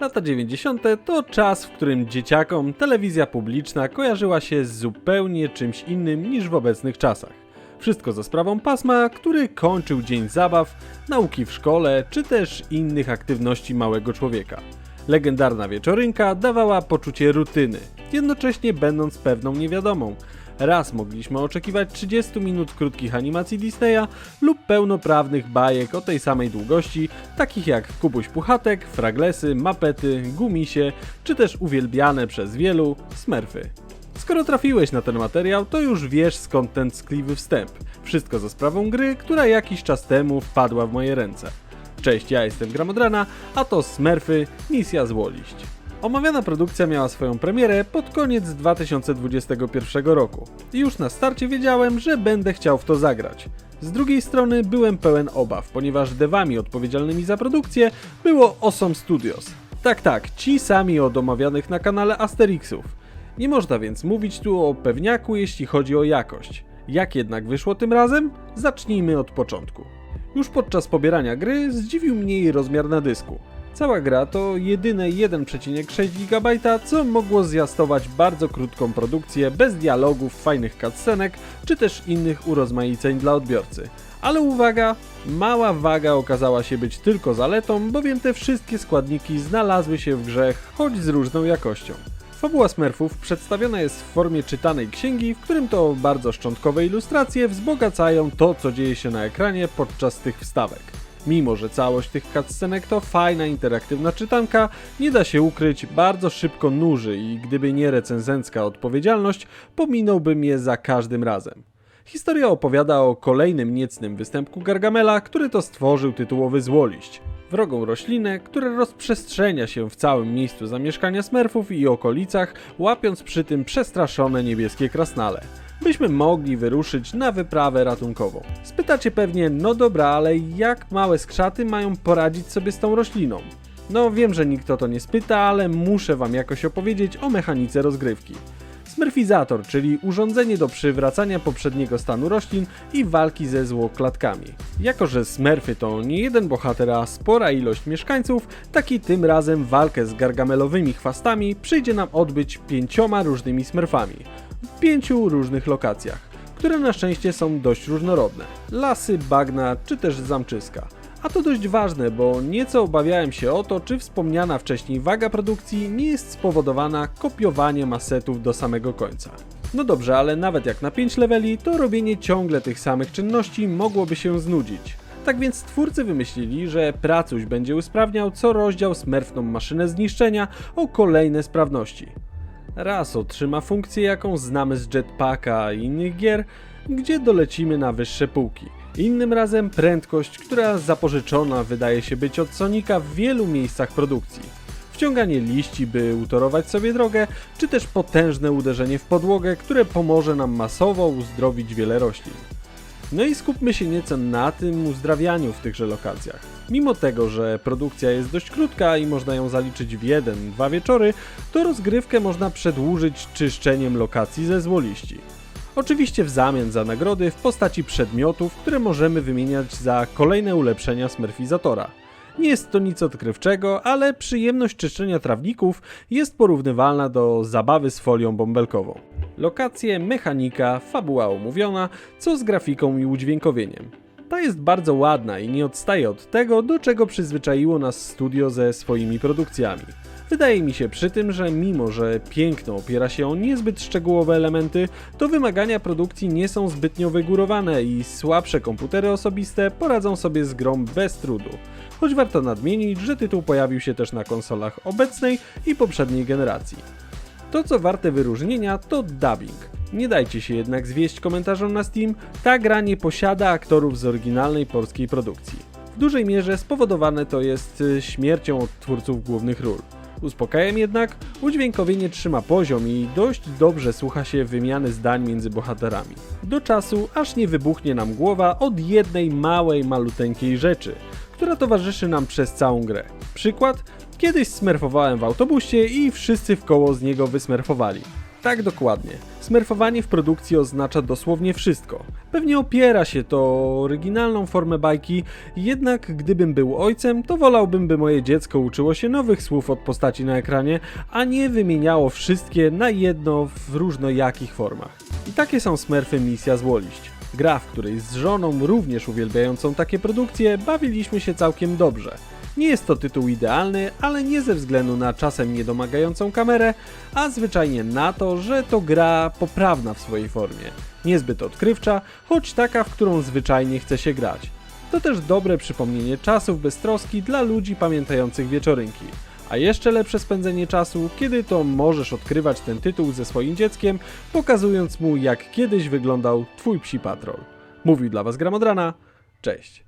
Lata 90. to czas, w którym dzieciakom telewizja publiczna kojarzyła się z zupełnie czymś innym niż w obecnych czasach. Wszystko za sprawą pasma, który kończył dzień zabaw, nauki w szkole czy też innych aktywności małego człowieka. Legendarna wieczorynka dawała poczucie rutyny, jednocześnie będąc pewną niewiadomą. Raz mogliśmy oczekiwać 30 minut krótkich animacji Disneya lub pełnoprawnych bajek o tej samej długości, takich jak Kubuś Puchatek, Fraglesy, Mapety, Gumisie, czy też uwielbiane przez wielu Smurfy. Skoro trafiłeś na ten materiał, to już wiesz skąd ten ckliwy wstęp. Wszystko za sprawą gry, która jakiś czas temu wpadła w moje ręce. Cześć, ja jestem Gramodrana, a to Smurfy Misja Złoliść. Omawiana produkcja miała swoją premierę pod koniec 2021 roku już na starcie wiedziałem, że będę chciał w to zagrać. Z drugiej strony byłem pełen obaw, ponieważ devami odpowiedzialnymi za produkcję było Awesome Studios. Tak, tak, ci sami od omawianych na kanale Asterixów. Nie można więc mówić tu o pewniaku, jeśli chodzi o jakość. Jak jednak wyszło tym razem? Zacznijmy od początku. Już podczas pobierania gry zdziwił mnie jej rozmiar na dysku. Cała gra to jedyne 1,6 GB, co mogło zjastować bardzo krótką produkcję bez dialogów, fajnych cutscenek czy też innych urozmaiceń dla odbiorcy. Ale uwaga, mała waga okazała się być tylko zaletą, bowiem te wszystkie składniki znalazły się w grze, choć z różną jakością. Fabuła Smurfów przedstawiona jest w formie czytanej księgi, w którym to bardzo szczątkowe ilustracje wzbogacają to, co dzieje się na ekranie podczas tych wstawek. Mimo, że całość tych cutscenek to fajna, interaktywna czytanka, nie da się ukryć, bardzo szybko nuży i gdyby nie recenzencka odpowiedzialność, pominąłbym je za każdym razem. Historia opowiada o kolejnym niecnym występku Gargamela, który to stworzył tytułowy złoliść. Wrogą roślinę, która rozprzestrzenia się w całym miejscu zamieszkania smerfów i okolicach, łapiąc przy tym przestraszone niebieskie krasnale. Byśmy mogli wyruszyć na wyprawę ratunkową. Spytacie pewnie, no dobra, ale jak małe skrzaty mają poradzić sobie z tą rośliną? No wiem, że nikt o to nie spyta, ale muszę wam jakoś opowiedzieć o mechanice rozgrywki. Smurfizator, czyli urządzenie do przywracania poprzedniego stanu roślin i walki ze złoklatkami. Jako, że Smurfy to nie jeden bohater, a spora ilość mieszkańców, taki tym razem walkę z gargamelowymi chwastami przyjdzie nam odbyć pięcioma różnymi Smurfami w pięciu różnych lokacjach, które na szczęście są dość różnorodne. Lasy, bagna czy też zamczyska. A to dość ważne, bo nieco obawiałem się o to, czy wspomniana wcześniej waga produkcji nie jest spowodowana kopiowaniem asetów do samego końca. No dobrze, ale nawet jak na 5 leveli, to robienie ciągle tych samych czynności mogłoby się znudzić. Tak więc twórcy wymyślili, że pracuś będzie usprawniał co rozdział smerfną maszynę zniszczenia o kolejne sprawności. Raz otrzyma funkcję, jaką znamy z Jetpacka i innych gier, gdzie dolecimy na wyższe półki. Innym razem prędkość, która zapożyczona wydaje się być od Sonika w wielu miejscach produkcji. Wciąganie liści, by utorować sobie drogę, czy też potężne uderzenie w podłogę, które pomoże nam masowo uzdrowić wiele roślin. No i skupmy się nieco na tym uzdrawianiu w tychże lokacjach. Mimo tego, że produkcja jest dość krótka i można ją zaliczyć w jeden, dwa wieczory, to rozgrywkę można przedłużyć czyszczeniem lokacji ze złoliści. Oczywiście w zamian za nagrody w postaci przedmiotów, które możemy wymieniać za kolejne ulepszenia smurfizatora. Nie jest to nic odkrywczego, ale przyjemność czyszczenia trawników jest porównywalna do zabawy z folią bąbelkową. Lokacje, mechanika, fabuła omówiona, co z grafiką i udźwiękowieniem. Ta jest bardzo ładna i nie odstaje od tego, do czego przyzwyczaiło nas studio ze swoimi produkcjami. Wydaje mi się przy tym, że mimo, że piękno opiera się o niezbyt szczegółowe elementy, to wymagania produkcji nie są zbytnio wygórowane i słabsze komputery osobiste poradzą sobie z grą bez trudu. Choć warto nadmienić, że tytuł pojawił się też na konsolach obecnej i poprzedniej generacji. To co warte wyróżnienia to dubbing. Nie dajcie się jednak zwieść komentarzom na Steam, ta gra nie posiada aktorów z oryginalnej polskiej produkcji. W dużej mierze spowodowane to jest y, śmiercią od twórców głównych ról. Uspokajam jednak, udźwiękowienie trzyma poziom i dość dobrze słucha się wymiany zdań między bohaterami. Do czasu, aż nie wybuchnie nam głowa od jednej małej, maluteńkiej rzeczy, która towarzyszy nam przez całą grę. Przykład? Kiedyś smerfowałem w autobusie i wszyscy w koło z niego wysmerfowali. Tak dokładnie. Smurfowanie w produkcji oznacza dosłownie wszystko. Pewnie opiera się to oryginalną formę bajki, jednak gdybym był ojcem, to wolałbym, by moje dziecko uczyło się nowych słów od postaci na ekranie, a nie wymieniało wszystkie na jedno w różnojakich formach. I takie są Smurfy Misja Złoliść. Gra, w której z żoną, również uwielbiającą takie produkcje, bawiliśmy się całkiem dobrze. Nie jest to tytuł idealny, ale nie ze względu na czasem niedomagającą kamerę, a zwyczajnie na to, że to gra poprawna w swojej formie. Niezbyt odkrywcza, choć taka, w którą zwyczajnie chce się grać. To też dobre przypomnienie czasów beztroski dla ludzi pamiętających wieczorynki. A jeszcze lepsze spędzenie czasu, kiedy to możesz odkrywać ten tytuł ze swoim dzieckiem, pokazując mu jak kiedyś wyglądał Twój psi patrol. Mówił dla Was Gramodrana, cześć.